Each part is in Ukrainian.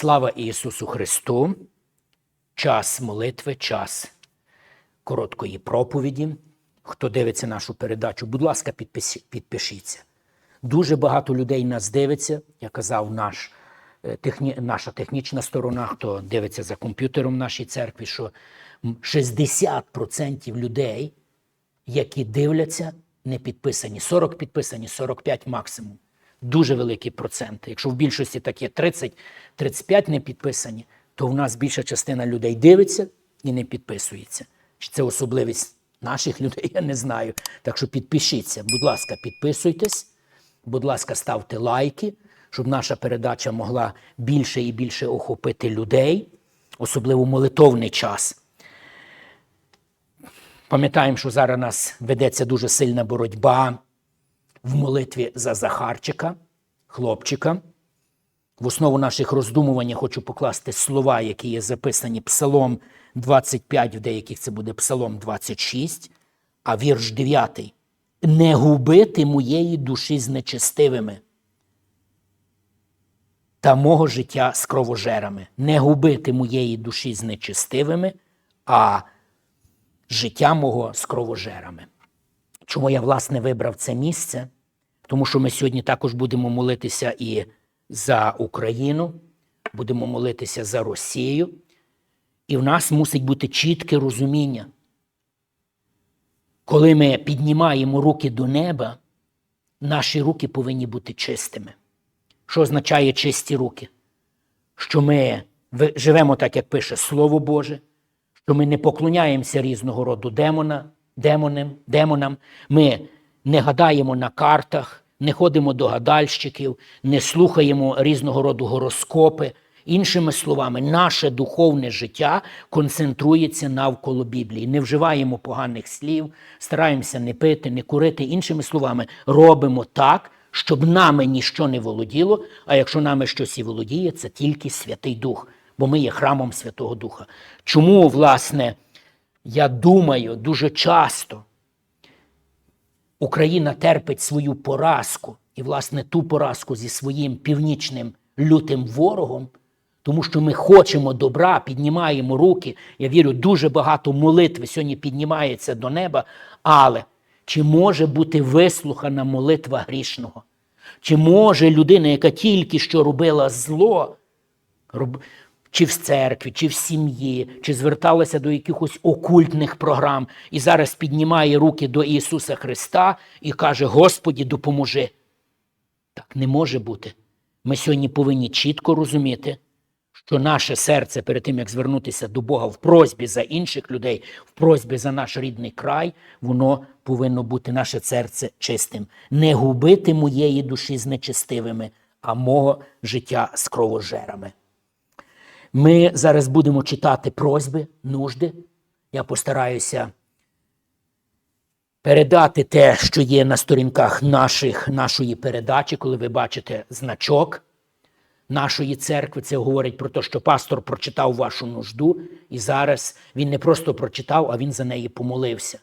Слава Ісусу Христу! Час молитви, час короткої проповіді. Хто дивиться нашу передачу, будь ласка, підпишіться. Дуже багато людей нас дивиться. Я казав, наш, е, техні, наша технічна сторона, хто дивиться за комп'ютером в нашій церкві, що 60% людей, які дивляться, не підписані. 40 підписані, 45 максимум. Дуже великий процент. Якщо в більшості так є 30-35 не підписані, то в нас більша частина людей дивиться і не підписується. Чи це особливість наших людей, я не знаю. Так що підпишіться, будь ласка, підписуйтесь, будь ласка, ставте лайки, щоб наша передача могла більше і більше охопити людей, особливо молитовний час. Пам'ятаємо, що зараз у нас ведеться дуже сильна боротьба в молитві за Захарчика, хлопчика. В основу наших роздумувань я хочу покласти слова, які є записані Псалом 25, в деяких це буде Псалом 26, а вірш 9. Не губити моєї душі з нечестивими та мого життя з кровожерами. Не губити моєї душі з нечестивими, а життя мого з кровожерами. Чому я, власне, вибрав це місце? Тому що ми сьогодні також будемо молитися і за Україну, будемо молитися за Росію. І в нас мусить бути чітке розуміння. Коли ми піднімаємо руки до неба, наші руки повинні бути чистими. Що означає чисті руки? Що ми живемо так, як пише Слово Боже, що ми не поклоняємося різного роду демона, демонам, демонам. Ми не гадаємо на картах, не ходимо до гадальщиків, не слухаємо різного роду гороскопи. Іншими словами, наше духовне життя концентрується навколо Біблії. Не вживаємо поганих слів, стараємося не пити, не курити. Іншими словами, робимо так, щоб нами ніщо не володіло, а якщо нами щось і володіє, це тільки Святий Дух, бо ми є храмом Святого Духа. Чому, власне, я думаю дуже часто Україна терпить свою поразку, і, власне, ту поразку зі своїм північним лютим ворогом, тому що ми хочемо добра, піднімаємо руки. Я вірю, дуже багато молитви сьогодні піднімається до неба. Але чи може бути вислухана молитва грішного? Чи може людина, яка тільки що робила зло. Чи в церкві, чи в сім'ї, чи зверталася до якихось окультних програм, і зараз піднімає руки до Ісуса Христа і каже: Господі, допоможи. Так не може бути. Ми сьогодні повинні чітко розуміти, що наше серце перед тим, як звернутися до Бога в просьбі за інших людей, в просьбі за наш рідний край, воно повинно бути наше серце чистим. Не губити моєї душі з нечестивими, а мого життя з кровожерами. Ми зараз будемо читати просьби, нужди. Я постараюся передати те, що є на сторінках наших, нашої передачі, коли ви бачите значок нашої церкви. Це говорить про те, що пастор прочитав вашу нужду, і зараз він не просто прочитав, а він за неї помолився.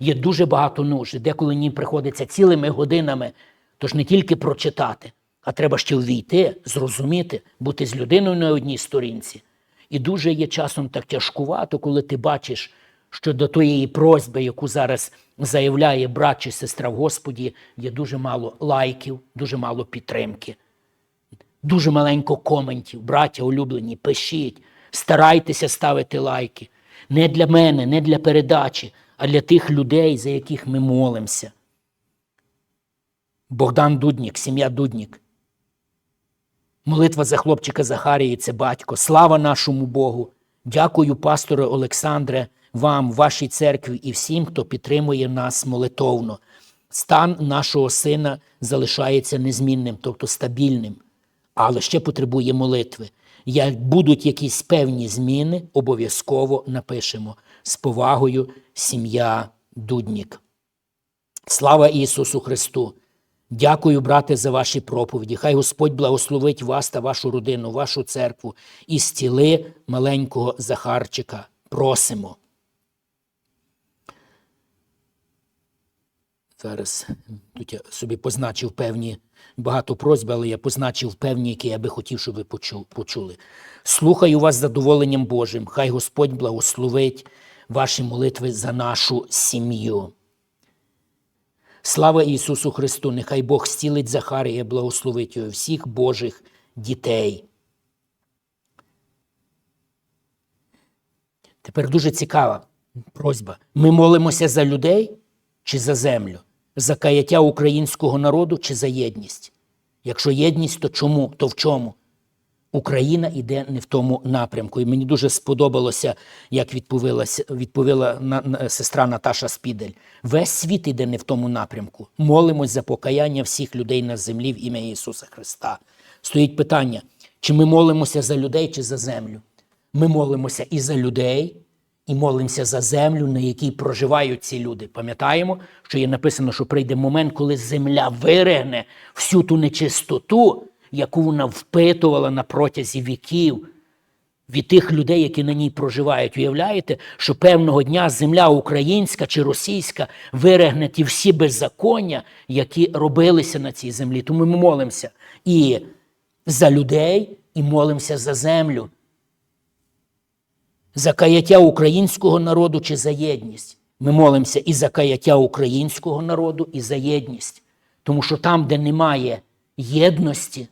Є дуже багато нужд, деколи мені приходиться цілими годинами, тож не тільки прочитати, а треба ще ввійти, зрозуміти, бути з людиною на одній сторінці. І дуже є часом так тяжкувато, коли ти бачиш, що до тієї просьби, яку зараз заявляє брат чи сестра в Господі, є дуже мало лайків, дуже мало підтримки. Дуже маленько коментів, браття улюблені, пишіть, старайтеся ставити лайки. Не для мене, не для передачі, а для тих людей, за яких ми молимося. Богдан Дуднік, сім'я Дуднік. Молитва за хлопчика Захарії це батько. Слава нашому Богу. Дякую, пасторе Олександре, вам, вашій церкві і всім, хто підтримує нас молитовно. Стан нашого сина залишається незмінним, тобто стабільним, але ще потребує молитви. Як будуть якісь певні зміни, обов'язково напишемо. З повагою, сім'я Дуднік. Слава Ісусу Христу! Дякую, брате, за ваші проповіді. Хай Господь благословить вас та вашу родину, вашу церкву і стіли маленького Захарчика. Просимо. Зараз тут я собі позначив певні багато просьб, але я позначив певні, які я би хотів, щоб ви почули. Слухаю вас з задоволенням Божим. Хай Господь благословить ваші молитви за нашу сім'ю. Слава Ісусу Христу! Нехай Бог зцілить Захарія, благословить його всіх Божих дітей. Тепер дуже цікава просьба. Ми молимося за людей чи за землю? За каяття українського народу чи за єдність? Якщо єдність, то чому? То в чому? Україна йде не в тому напрямку. І мені дуже сподобалося, як відповіла на, на- сестра Наташа Спідель. Весь світ йде не в тому напрямку. Молимось за покаяння всіх людей на землі в ім'я Ісуса Христа. Стоїть питання, чи ми молимося за людей, чи за землю? Ми молимося і за людей, і молимося за землю, на якій проживають ці люди. Пам'ятаємо, що є написано, що прийде момент, коли земля виригне всю ту нечистоту, яку вона впитувала на протязі віків від тих людей, які на ній проживають. Уявляєте, що певного дня земля українська чи російська виригне ті всі беззаконня, які робилися на цій землі. Тому ми молимося і за людей, і молимося за землю за каяття українського народу чи за єдність. Ми молимося і за каяття українського народу, і за єдність. Тому що там, де немає єдності,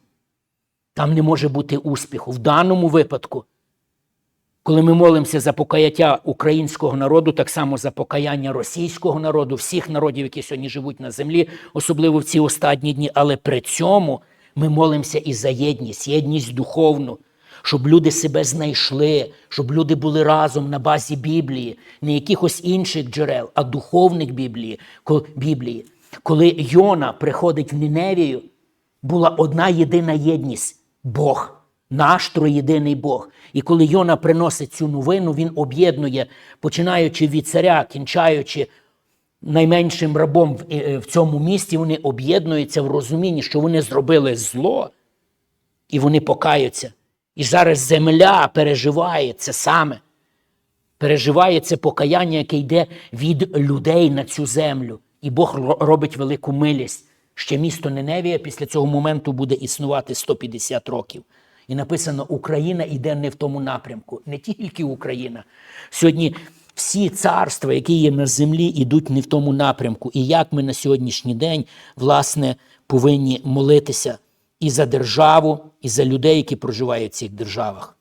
там не може бути успіху. В даному випадку, коли ми молимося за покаяття українського народу, так само за покаяння російського народу, всіх народів, які сьогодні живуть на землі, особливо в ці останні дні, але при цьому ми молимося і за єдність, єдність духовну, щоб люди себе знайшли, щоб люди були разом на базі Біблії, не якихось інших джерел, а духовних Біблії. Біблії. Коли Йона приходить в Ніневію, була одна єдина єдність Бог, наш троєдиний Бог. І коли Йона приносить цю новину, він об'єднує, починаючи від царя, кінчаючи найменшим рабом в, е, в цьому місті, вони об'єднуються в розумінні, що вони зробили зло, і вони покаються. І зараз земля переживає це саме. Переживає це покаяння, яке йде від людей на цю землю. І Бог робить велику милість. Ще місто Неневія після цього моменту буде існувати 150 років. І написано: Україна йде не в тому напрямку, не тільки Україна. Сьогодні всі царства, які є на землі, йдуть не в тому напрямку. І як ми на сьогоднішній день, власне, повинні молитися і за державу, і за людей, які проживають в цих державах.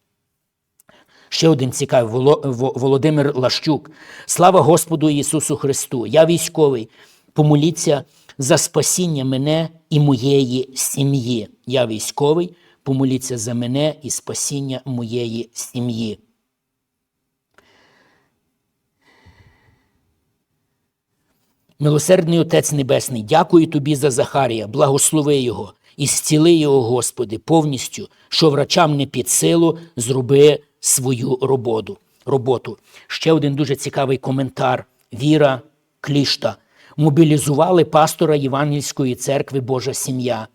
Ще один цікавий Володимир Лащук. Слава Господу Ісусу Христу! Я військовий. Помоліться за спасіння мене і моєї сім'ї. Я військовий. Помоліться за мене і спасіння моєї сім'ї. Милосердний Отець Небесний, дякую тобі за Захарія, благослови його і зціли його, Господи, повністю, що врачам не під силу, зроби свою роботу. роботу. Ще один дуже цікавий коментар. Віра Клішта. Мобілізували пастора Євангельської церкви Божа сім'я,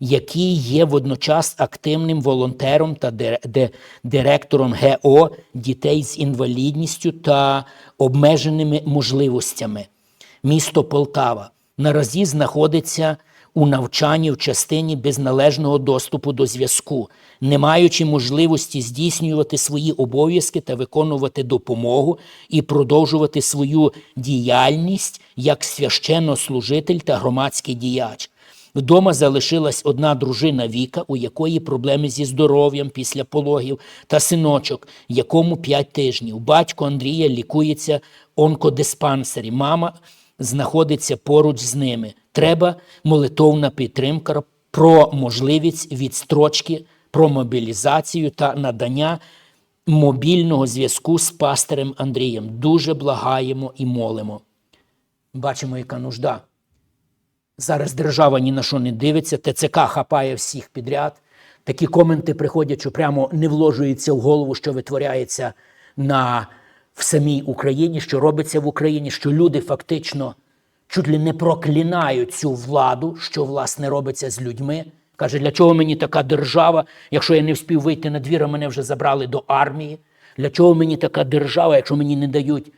який є водночас активним волонтером та ди- ди- директором ГО дітей з інвалідністю та обмеженими можливостями місто Полтава наразі знаходиться у навчанні в частині без належного доступу до зв'язку, не маючи можливості здійснювати свої обов'язки та виконувати допомогу і продовжувати свою діяльність як священнослужитель та громадський діяч. Вдома залишилась одна дружина Віка, у якої проблеми зі здоров'ям після пологів, та синочок, якому 5 тижнів. Батько Андрія лікується онкодиспансері. Мама знаходиться поруч з ними. Треба молитовна підтримка про можливість відстрочки, про мобілізацію та надання мобільного зв'язку з пастирем Андрієм. Дуже благаємо і молимо. Бачимо, яка нужда. Зараз держава ні на що не дивиться, ТЦК хапає всіх підряд. Такі коменти приходять, що прямо не вложується в голову, що витворяється на, в самій Україні, що робиться в Україні, що люди фактично чуть ли не проклинають цю владу, що власне робиться з людьми. Каже, для чого мені така держава, якщо я не встиг вийти на двір, а мене вже забрали до армії? Для чого мені така держава, якщо мені не дають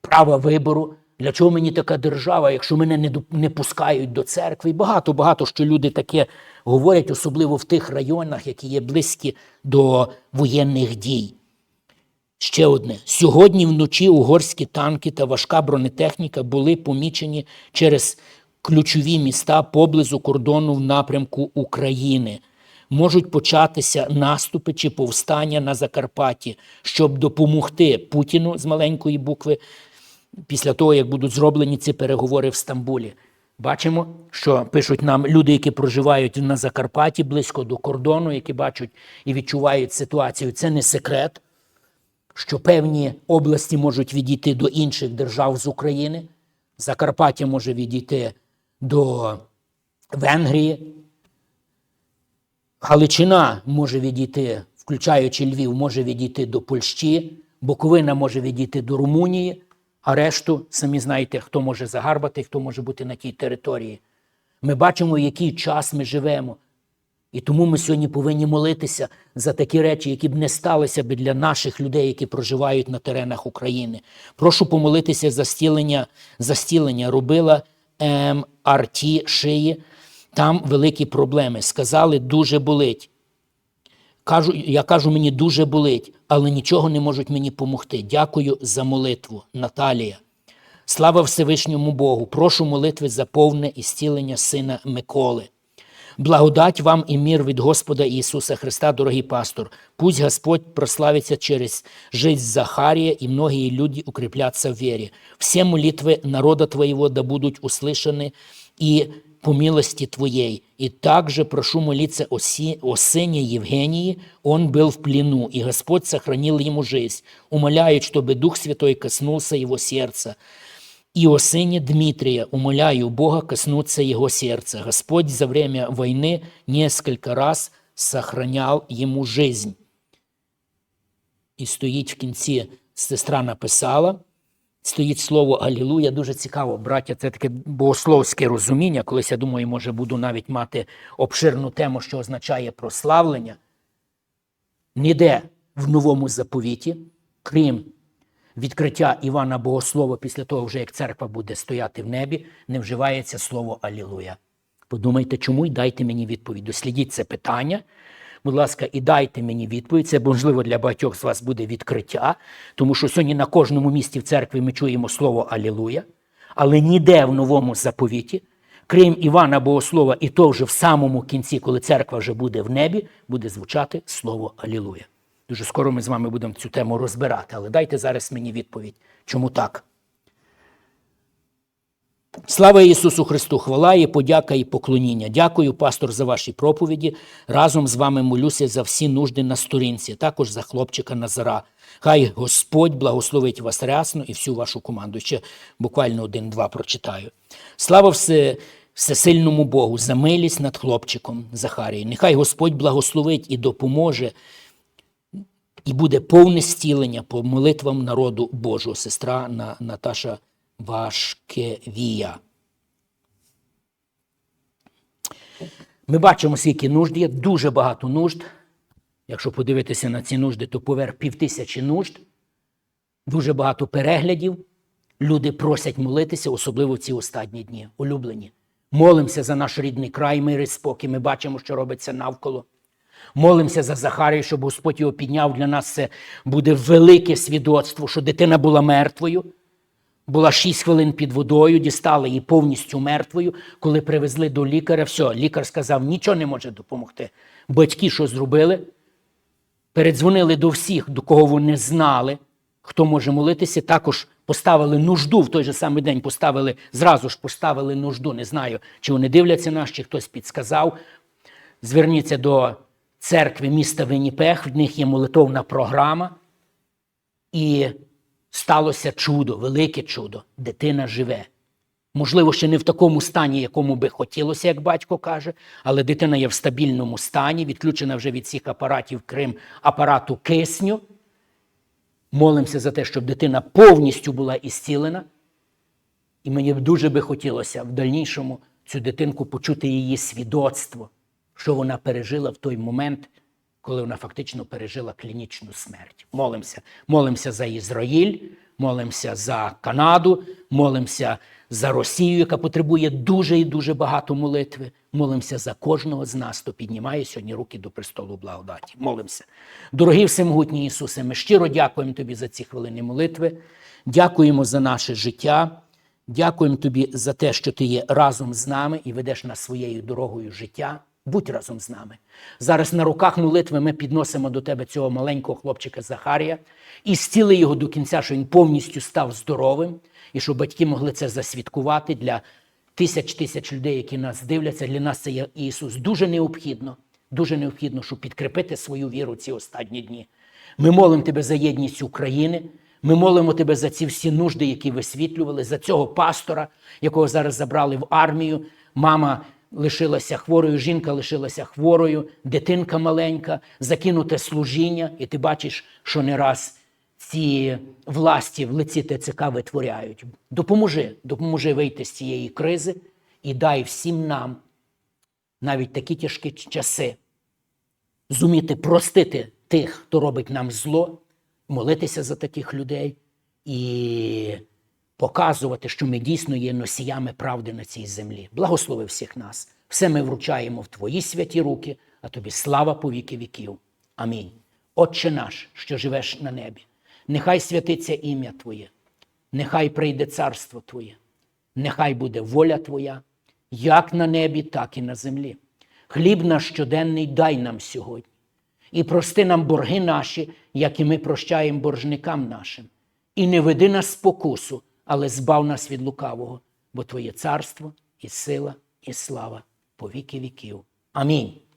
права вибору? Для чого мені така держава, якщо мене не, не пускають до церкви? Багато, багато що люди таке говорять, особливо в тих районах, які є близькі до воєнних дій. Ще одне. Сьогодні вночі угорські танки та важка бронетехніка були помічені через ключові міста поблизу кордону в напрямку України. Можуть початися наступи чи повстання на Закарпатті, щоб допомогти Путіну з маленької букви після того, як будуть зроблені ці переговори в Стамбулі. Бачимо, що пишуть нам люди, які проживають на Закарпатті близько до кордону, які бачать і відчувають ситуацію. Це не секрет що певні області можуть відійти до інших держав з України. Закарпаття може відійти до Венгрії. Галичина може відійти, включаючи Львів, може відійти до Польщі, Буковина може відійти до Румунії, а решту, самі знаєте, хто може загарбати, хто може бути на тій території. Ми бачимо, в який час ми живемо. І тому ми сьогодні повинні молитися за такі речі, які б не сталися б для наших людей, які проживають на теренах України. Прошу помолитися за стілення, за стілення. Робила МРТ шиї. Там великі проблеми. Сказали, дуже болить. Кажу, я кажу, мені дуже болить, але нічого не можуть мені допомогти. Дякую за молитву, Наталія. Слава Всевишньому Богу! Прошу молитви за повне ісцілення сина Миколи. Благодать вам і мир від Господа Ісуса Христа, дорогий пастор. Пусть Господь прославится через жизнь Захария, и многие люди укрепляться в вере. Все молитвы народа Твоего да будут услышаны и по милости Твоей. И также прошу молиться о, си, о сыне Евгении. Он был в плену, и Господь сохранил ему жизнь. Умоляю, чтобы Дух Святой коснулся его сердца. И о сыне Дмитрия умоляю Бога коснуться его сердца. Господь за время войны несколько раз сохранял ему жизнь. І стоїть в кінці, сестра написала, стоїть слово Алілуя. Дуже цікаво, браття, це таке богословське розуміння. Колись я думаю, може, буду навіть мати обширну тему, що означає прославлення. Ніде в новому заповіті, крім відкриття Івана Богослова після того, вже як церква буде стояти в небі, не вживається слово Алілуя. Подумайте, чому і дайте мені відповідь. Дослідіть це питання. Будь ласка, і дайте мені відповідь. Це можливо для багатьох з вас буде відкриття, тому що сьогодні на кожному місці в церкві ми чуємо слово Алілуя, але ніде в новому заповіті, крім Івана Богослова, і то вже в самому кінці, коли церква вже буде в небі, буде звучати слово Алілуя. Дуже скоро ми з вами будемо цю тему розбирати, але дайте зараз мені відповідь, чому так. Слава Ісусу Христу! Хвала і подяка і поклоніння. Дякую, пастор, за ваші проповіді. Разом з вами молюся за всі нужди на сторінці, також за хлопчика Назара. Хай Господь благословить вас рясно і всю вашу команду. Ще буквально один-два прочитаю. Слава все, всесильному Богу за милість над хлопчиком Захарії. Нехай Господь благословить і допоможе і буде повне стілення по молитвам народу Божого, сестра На- Наташа Вашкевія. Ми бачимо, скільки нужд є, дуже багато нужд. Якщо подивитися на ці нужди, то поверх півтисячі нужд, дуже багато переглядів. Люди просять молитися, особливо в ці останні дні. Улюблені. Молимося за наш рідний край, мир і спокій. Ми бачимо, що робиться навколо. Молимося за Захарію, щоб Господь його підняв. Для нас це буде велике свідоцтво, що дитина була мертвою, була 6 хвилин під водою, дістали її повністю мертвою. Коли привезли до лікаря, все, лікар сказав, нічого не може допомогти. Батьки що зробили? Передзвонили до всіх, до кого вони знали, хто може молитися. Також поставили нужду в той же самий день, поставили, зразу ж поставили нужду. Не знаю, чи вони дивляться нас, чи хтось підсказав. Зверніться до церкви міста Веніпех, в них є молитовна програма. І сталося чудо, велике чудо. Дитина живе. Можливо, ще не в такому стані, якому би хотілося, як батько каже, але дитина є в стабільному стані, відключена вже від всіх апаратів, крім апарату кисню. Молимося за те, щоб дитина повністю була ісцілена. І мені дуже би хотілося в дальнішому цю дитинку почути її свідоцтво, що вона пережила в той момент, коли вона фактично пережила клінічну смерть. Молимося. Молимося за Ізраїль, молимося за Канаду, молимося за Росію, яка потребує дуже і дуже багато молитви. Молимося за кожного з нас, хто піднімає сьогодні руки до престолу благодаті. Молимося. Дорогий всемогутній Ісусе, ми щиро дякуємо Тобі за ці хвилини молитви. Дякуємо за наше життя. Дякуємо тобі за те, що ти є разом з нами і ведеш нас своєю дорогою життя. Будь разом з нами. Зараз на руках молитви ми підносимо до тебе цього маленького хлопчика Захарія і зціли його до кінця, що він повністю став здоровим, і щоб батьки могли це засвідкувати для тисяч тисяч людей, які нас дивляться. Для нас це є Ісус. Дуже необхідно, дуже необхідно, щоб підкріпити свою віру ці останні дні. Ми молимо тебе за єдність України. Ми молимо тебе за ці всі нужди, які висвітлювали, за цього пастора, якого зараз забрали в армію. Мама лишилася хворою, жінка лишилася хворою, дитинка маленька, закинуте служіння, і ти бачиш, що не раз ці власті в лиці ТЦК витворяють. Допоможи, допоможи вийти з цієї кризи і дай всім нам навіть такі тяжкі часи зуміти простити тих, хто робить нам зло, молитися за таких людей і показувати, що ми дійсно є носіями правди на цій землі. Благослови всіх нас. Все ми вручаємо в Твої святі руки, а тобі слава по віки віків. Амінь. Отче наш, що живеш на небі, нехай святиться ім'я Твоє, нехай прийде царство Твоє, нехай буде воля Твоя, як на небі, так і на землі. Хліб наш щоденний дай нам сьогодні. І прости нам борги наші, як і ми прощаємо боржникам нашим. І не веди нас спокусу, але збав нас від лукавого, бо Твоє царство і сила, і слава по віки віків. Амінь.